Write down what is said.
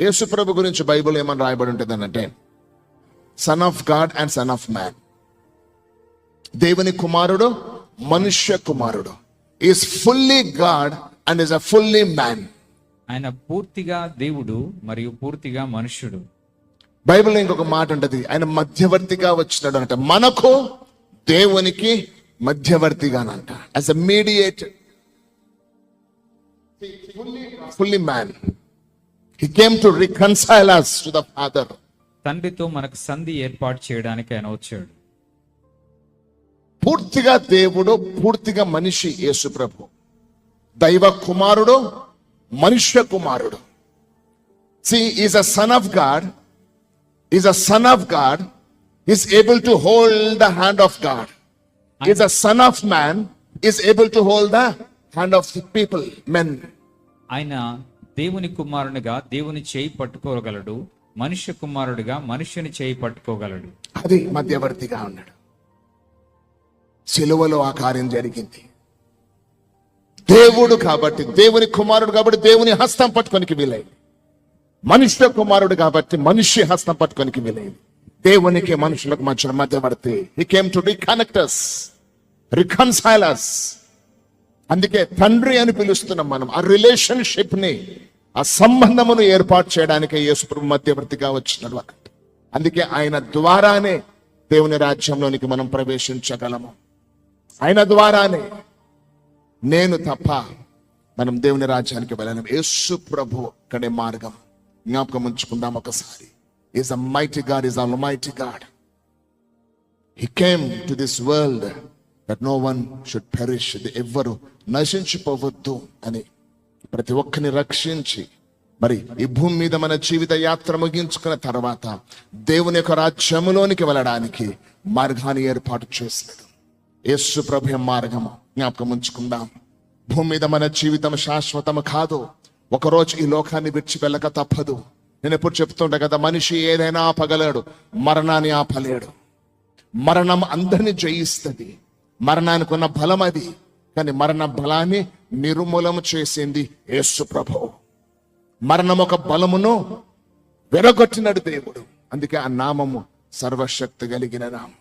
యేసు ప్రభు గురించి బైబిల్ ఏమని రాయబడి ఉంటుంది అంటే son of God and son of man దేవుని కుమారుడు మనుష్య కుమారుడు. Is fully God and is a fully man ఆయన పూర్తిగా దేవుడు మరియు పూర్తిగా మనుష్యుడు. బైబిల్ ఇంకొక మాట ఉంటది. ఆయన మధ్యవర్తిగా వచ్చినాడు అంటే మనకు దేవునికి మధ్యవర్తిగానంట. As a mediate fully man he came to reconcile us to the Father తండ్రితో మనకు సంధి ఏర్పాటు చేయడానికి ఆయన వచ్చాడు. పూర్తిగా దేవుడు పూర్తిగా మనిషి యేసు ప్రభు. దైవ కుమారుడు మనుష్య కుమారుడు. See is a son of God is a son of God is able to hold the hand of God is a son of man is able to hold the hand of people men ఆయన దేవుని కుమారునిగా దేవుని చేయి పట్టుకోగలడు మనుష్య కుమారుడిగా మనుష్యుని చేయి పట్టుకోగలడు. అది మధ్యవర్తిగా ఉన్నాడు. సిలువలో ఆ కార్యం జరిగింది. దేవుడు కాబట్టి దేవుని కుమారుడు కాబట్టి దేవుని హస్తం పట్టుకొనికి వీలైంది. మనుష్య కుమారుడు కాబట్టి మనిషి హస్తం పట్టుకొనికి వీలైంది. దేవునికి మనుషులకు మధ్య మధ్యవర్తి. He came to reconnectors reconcilers అందుకే తండ్రి అని పిలుస్తున్నాం మనం. ఆ రిలేషన్షిప్ని ఆ సంబంధమును ఏర్పాటు చేయడానికి యేసుప్రభు మధ్యవర్తిగా వచ్చినాడు అక్కడ. అందుకే ఆయన ద్వారానే దేవుని రాజ్యంలోనికి మనం ప్రవేశించగలము. ఆయన ద్వారానే నేను తప్ప మనం దేవుని రాజ్యానికి వెళ్ళలేము. యేసు ప్రభు అక్కడే మార్గం. జ్ఞాపకం ఉంచుకుందాం ఒకసారి. Is a mighty God is almighty God he came to this world that no one should perish ఎవ్వరు నశించిపోవద్దు అని ప్రతి ఒక్కరిని రక్షించి మరి ఈ భూమి మీద మన జీవిత యాత్ర ముగించుకున్న తర్వాత దేవుని యొక్క రాజ్యములోనికి వెళ్ళడానికి మార్గాన్ని ఏర్పాటు చేసినాడు యేసు ప్రభు మార్గము జ్ఞాపకం ఉంచుకుందాం. భూమి మీద మన జీవితం శాశ్వతం కాదు. ఒకరోజు ఈ లోకాన్ని విడిచి వెళ్ళక తప్పదు. నేను ఎప్పుడు చెప్తుంటా కదా మనిషి ఏదైనా ఆపగలడు మరణాన్ని ఆపలేడు. మరణం అందరిని జయిస్తుంది. మరణానికి ఉన్న బలం అది. కానీ మరణ బలాన్ని నిర్మూలము చేసింది యేసు ప్రభు. మరణం ఒక బలమును వెరగొట్టినడు దేవుడు. అందుకే ఆ నామము సర్వశక్తి కలిగిన నామం.